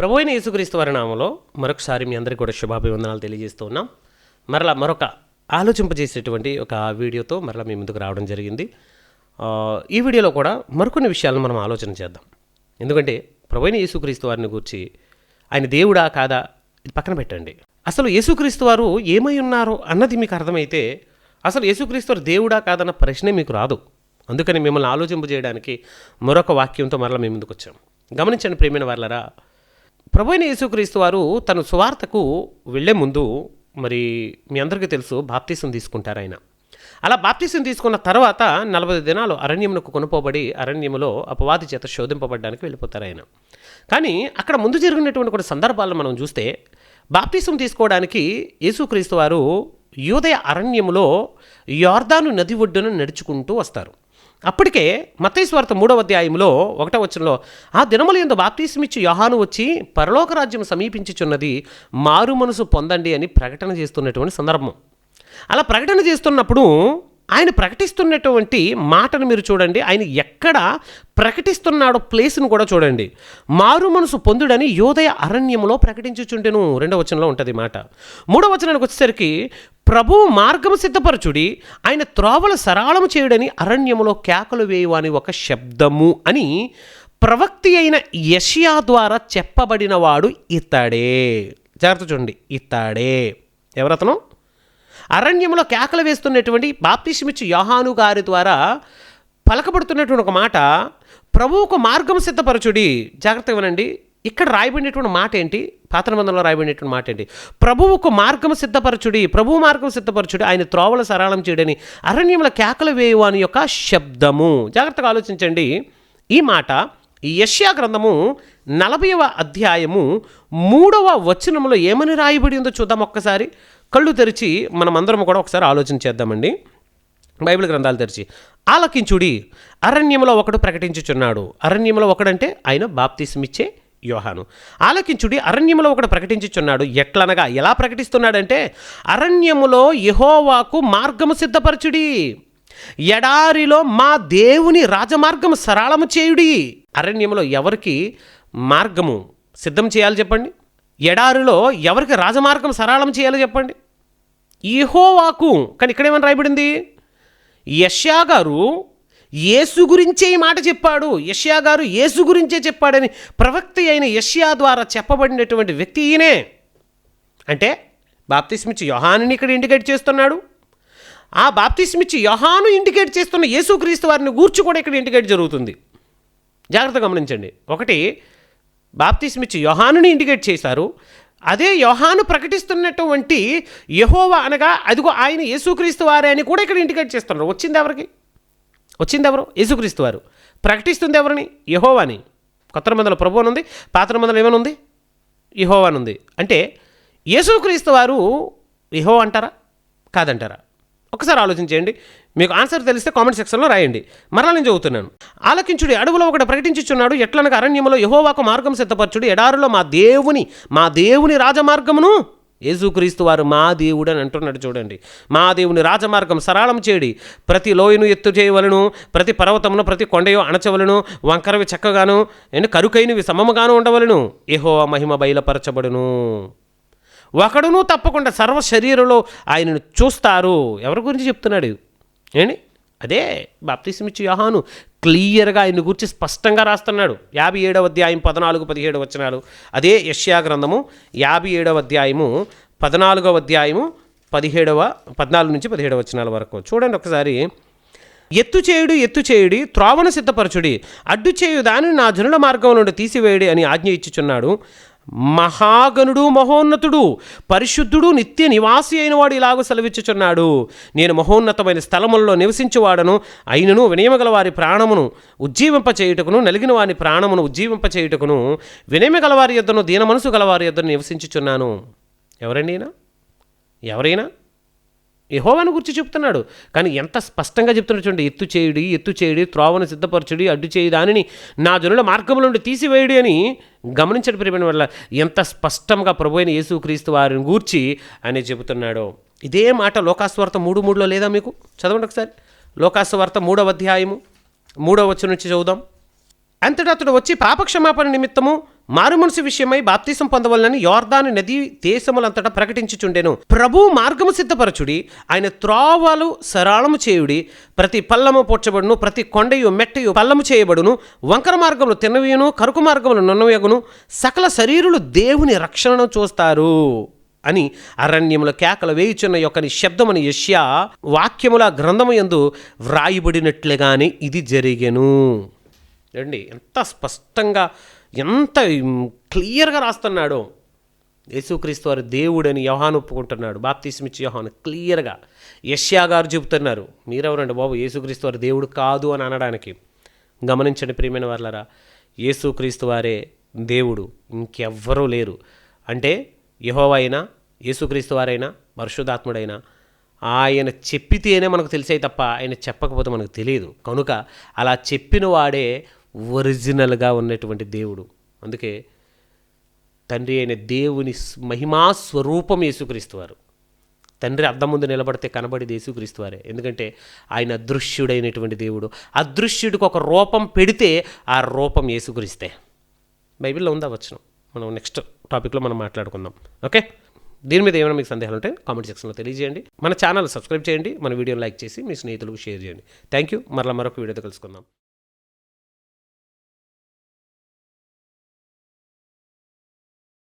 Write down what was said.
ప్రభు అయిన యేసుక్రీస్తు వారి నామంలో మరొకసారి మీ అందరికీ కూడా శుభాభివందనాలు తెలియజేస్తూ ఉన్నాం. మరలా మరొక ఆలోచింపజేసేటువంటి ఒక వీడియోతో మరలా మీ ముందుకు రావడం జరిగింది. ఈ వీడియోలో కూడా మరికొన్ని విషయాలను మనం ఆలోచన చేద్దాం. ఎందుకంటే ప్రభువైన యేసుక్రీస్తు వారిని గురించి ఆయన దేవుడా కాదా ఇది పక్కన పెట్టండి. అసలు యేసుక్రీస్తు వారు ఏమై ఉన్నారు అన్నది మీకు అర్థమైతే అసలు యేసుక్రీస్తు వారు దేవుడా కాదన్న ప్రశ్నే మీకు రాదు. అందుకని మిమ్మల్ని ఆలోచింపజేయడానికి మరొక వాక్యంతో మరలా మీ ముందుకు వచ్చాం గమనించండి ప్రేమైన వాళ్ళరా ప్రభు యేసుక్రీస్తు వారు తన సువార్తకు వెళ్ళే ముందు మరి మీ అందరికీ తెలుసు బాప్తీసం తీసుకుంటారు ఆయన. అలా బాప్తీసం తీసుకున్న తర్వాత నలభై దినాలు అరణ్యమునకు కొనుపోబడి అరణ్యములో అపవాది చేత శోధింపబడడానికి వెళ్ళిపోతారు ఆయన. కానీ అక్కడ ముందు జరిగినటువంటి కొన్ని సందర్భాలను మనం చూస్తే బాప్తీసం తీసుకోవడానికి యేసుక్రీస్తు వారు యూదయ అరణ్యములో యోర్దాను నది ఒడ్డున నడుచుకుంటూ వస్తారు. అప్పటికే మతేశ్వార్త మూడవ అధ్యాయంలో ఒకటో వచనంలో ఆ దినముల ఎందు బాప్తీసమిచ్చి యోహాను వచ్చి పరలోక రాజ్యం సమీపించుచున్నది మారు మనసు పొందండి అని ప్రకటన చేస్తున్నటువంటి సందర్భం అలా ప్రకటన చేస్తున్నప్పుడు ఆయన ప్రకటిస్తున్నటువంటి మాటను మీరు చూడండి. ఆయన ఎక్కడ ప్రకటిస్తున్నాడో ప్లేస్ను కూడా చూడండి. మారు మనసు పొందుడని యోదయ అరణ్యంలో ప్రకటించుచుండెను. రెండవ వచనంలో ఉంటుంది మాట. మూడవ వచనానికి వచ్చేసరికి ప్రభువు మార్గము సిద్ధపరచుడి ఆయన త్రోవల సరాళము చేయుడని అరణ్యములో కేకలు వేయువాని ఒక శబ్దము అని ప్రవక్తి అయిన యషియా ద్వారా చెప్పబడినవాడు ఇతడే. జాగ్రత్త చూడండి. ఇతడే. ఎవరతను? అరణ్యంలో కేకలు వేస్తున్నటువంటి బాప్తిష్మిచ్చి యోహాను గారి ద్వారా పలకబడుతున్నటువంటి ఒక మాట ప్రభువుకు మార్గం సిద్ధపరచుడి. జాగ్రత్తగా వినండి. ఇక్కడ రాయబడినటువంటి మాట ఏంటి? పాతనబంధంలో రాయబడినటువంటి మాట ఏంటి? ప్రభువుకు మార్గం సిద్ధపరచుడి ప్రభువు మార్గం సిద్ధపరచుడి ఆయన త్రోవల సరళం చేయడని అరణ్యంలో కేకలు వేయు అని యొక్క శబ్దము. జాగ్రత్తగా ఆలోచించండి. ఈ మాట ఈ యష్యా గ్రంథము నలభైవ అధ్యాయము మూడవ వచనంలో ఏమని రాయబడి ఉందో చూద్దాం ఒక్కసారి. కళ్ళు తెరిచి మనమందరం కూడా ఒకసారి ఆలోచన చేద్దామండి. బైబిల్ గ్రంథాలు తెరిచి ఆలకించుడి అరణ్యంలో ఒకడు ప్రకటించుచున్నాడు. అరణ్యంలో ఒకడంటే ఆయన బాప్తిసమిచ్చే యోహాను. ఆలకించుడి అరణ్యములో ఒకడు ప్రకటించుచున్నాడు. ఎట్లనగా ఎలా ప్రకటిస్తున్నాడంటే అరణ్యములో యహోవాకు మార్గము సిద్ధపరచుడి. ఎడారిలో మా దేవుని రాజమార్గము సరళము చేయుడి. అరణ్యములో ఎవరికి మార్గము సిద్ధం చేయాలి చెప్పండి? ఎడారిలో ఎవరికి రాజమార్గం సరళం చేయాలో చెప్పండి? ఈహోవాకు కానీ ఇక్కడేమని రాయబడింది? యష్యా గారు యేసు గురించే ఈ మాట చెప్పాడు. యష్యా గారు యేసు గురించే చెప్పాడని ప్రవక్త అయిన యష్యా ద్వారా చెప్పబడినటువంటి వ్యక్తి ఈయనే. అంటే బాప్తిస్మిచ్చి యోహానుని ఇక్కడ ఇండికేట్ చేస్తున్నాడు. ఆ బాప్తిస్మిచ్చి యహాను ఇండికేట్ చేస్తున్న యేసుక్రీస్తు వారిని గూర్చి కూడా ఇక్కడ ఇండికేట్ జరుగుతుంది. జాగ్రత్తగా గమనించండి. ఒకటి బాప్తిస్మిచ్చి యోహానుని ఇండికేట్ చేశారు. అదే యోహాను ప్రకటిస్తున్నటువంటి యహోవా అనగా అదిగో ఆయన యేసుక్రీస్తు వారే అని కూడా ఇక్కడ ఇండికేట్ చేస్తున్నారు. వచ్చింది ఎవరికి? వచ్చింది ఎవరు? యేసుక్రీస్తు వారు. ప్రకటిస్తుంది ఎవరిని? యహోవాని. కొత్త మందల ప్రభు ఉంది పాత మందల ఏమనుంది యహోవానుంది అంటే యేసుక్రీస్తు వారు యహో అంటారా? కాదంటారా? ఒకసారి ఆలోచించేయండి మీకు ఆన్సర్ తెలిస్తే కామెంట్ సెక్షన్లో రాయండి. మరలా నేను చదువుతున్నాను. ఆలకించుడి అడవులో ఒకటి ప్రకటించుచున్నాడు. ఎట్లనగా అరణ్యములో యహోవాకు మార్గం సిద్ధపరచుడు. ఎడారులో మా దేవుని మా దేవుని రాజమార్గమును యేసుక్రీస్తు వారు మా దేవుడు అని అంటున్నాడు చూడండి. మా దేవుని రాజమార్గం సరళం చేయడి ప్రతి లోయను ఎత్తు చేయవలను ప్రతి పర్వతమును ప్రతి కొండయో అణచవలను వంకరవి చక్కగాను అండ్ కరుకైనవి సమముగాను ఉండవలను. ఏహో మహిమ బయలుపరచబడును. ఒకడును తప్పకుండా సర్వ శరీరంలో ఆయనను చూస్తారు. ఎవరి గురించి చెప్తున్నాడు? ఏంటి? అదే బాప్తిసమిచ్చి యోహాను క్లియర్గా ఆయన గురించి స్పష్టంగా రాస్తున్నాడు. యాభై ఏడవ అధ్యాయం పద్నాలుగు పదిహేడు వచనాలు. అదే యష్యా గ్రంథము యాభై ఏడవ అధ్యాయము పద్నాలుగవ అధ్యాయము పదిహేడవ పద్నాలుగు నుంచి పదిహేడవ వచనాల వరకు. చూడండి ఒకసారి. ఎత్తు చేయుడు ఎత్తు చేయుడి త్రోవను సిద్ధపరచుడి అడ్డు చేయు దానిని నా జనుల మార్గం నుండి తీసివేయడి అని ఆజ్ఞ ఇచ్చుచున్నాడు. మహాగణుడు మహోన్నతుడు పరిశుద్ధుడు నిత్య నివాసి అయినవాడు ఇలాగ సెలవిచ్చుచున్నాడు. నేను మహోన్నతమైన స్థలములలో నివసించువాడను అయినను వినయమగల వారి ప్రాణమును ఉజ్జీవింప చేయుటకును నలిగిన వారి ప్రాణమును ఉజ్జీవింప చేయుటకును వినయమగల వారి యొద్దను దీన మనసు గలవారి యుద్ధను యొద్దను నివసించుచున్నాను. ఎవరండి ఈయన? ఎవరైనా? యహోవాను గురించి చెప్తున్నాడు. కానీ ఎంత స్పష్టంగా చెప్తున్నాడు చూడండి. ఎత్తు చేయుడి ఎత్తు చేయుడి త్రోవను సిద్ధపరచుడి అడ్డు చేయు దానిని నా జనుల మార్గంలో నుండి తీసివేయుడి అని గమనించడం ప్రేమ వల్ల ఎంత స్పష్టంగా ప్రభు అయిన యేసుక్రీస్తు వారిని గూర్చి ఆయన చెబుతున్నాడో. ఇదే మాట లోకాస్వార్త మూడు మూడులో లేదా మీకు? చదవండి ఒకసారి. లోకాస్వార్త మూడవ అధ్యాయము మూడవ వచ్చి నుంచి చదువుదాం. అంతటా అతడు వచ్చి పాపక్షమాపణ నిమిత్తము మారు మనసు విషయమై బాప్తీసం పొందవలనని యోర్దాను నది దేశములంతటా ప్రకటించుచుండెను. ప్రభు మార్గము సిద్ధపరచుడి ఆయన త్రోవలు సరళము చేయుడి ప్రతి పల్లము పోడ్చబడును ప్రతి కొండయు మెట్టయు పల్లము చేయబడును వంకర మార్గములు తిన్నవియును కరుకు మార్గములు నున్నవయగును సకల శరీరులు దేవుని రక్షణను చూస్తారు అని అరణ్యముల కేకలు వేయుచున్న యొక్కని శబ్దమని యష్యా వాక్యముల గ్రంథము యందు వ్రాయబడినట్లుగానే ఇది జరిగెను. రండి ఎంత స్పష్టంగా ఎంత క్లియర్గా రాస్తున్నాడు. యేసుక్రీస్తు వారు దేవుడని యోహాను ఒప్పుకుంటున్నాడు. బాప్తీసమిచ్చి యోహాను క్లియర్గా. యష్యా గారు చెబుతున్నారు మీరెవరండి బాబు? యేసుక్రీస్తు వారు దేవుడు కాదు అని అనడానికి. గమనించండి ప్రియమైన వాళ్ళరా యేసుక్రీస్తు వారే దేవుడు ఇంకెవ్వరూ లేరు. అంటే యహోవ అయినా యేసుక్రీస్తు వారైనా పరిశుద్ధాత్ముడైనా ఆయన చెప్పితేనే మనకు తెలిసాయి తప్ప ఆయన చెప్పకపోతే మనకు తెలియదు. కనుక అలా చెప్పిన వాడే ఒరిజినల్గా ఉన్నటువంటి దేవుడు. అందుకే తండ్రి అయిన దేవుని స్- మహిమా స్వరూపం యేసుక్రీస్తు వారు. తండ్రి అద్దం ముందు నిలబడితే కనబడేది యేసుక్రీస్తు వారే. ఎందుకంటే ఆయన అదృశ్యుడైనటువంటి దేవుడు. అదృశ్యుడికి ఒక రూపం పెడితే ఆ రూపం యేసుక్రీస్తే. బైబిల్లో ఉందా వచనం? మనం నెక్స్ట్ టాపిక్లో మనం మాట్లాడుకుందాం. ఓకే? దీని మీద ఏమైనా మీకు సందేహాలు ఉంటే కామెంట్ సెక్షన్లో తెలియజేయండి. మన ఛానల్ సబ్స్క్రైబ్ చేయండి. మన వీడియోని లైక్ చేసి మీ స్నేహితులకు షేర్ చేయండి. Thank you. మరలా మరొక వీడియోతో కలుసుకుందాం.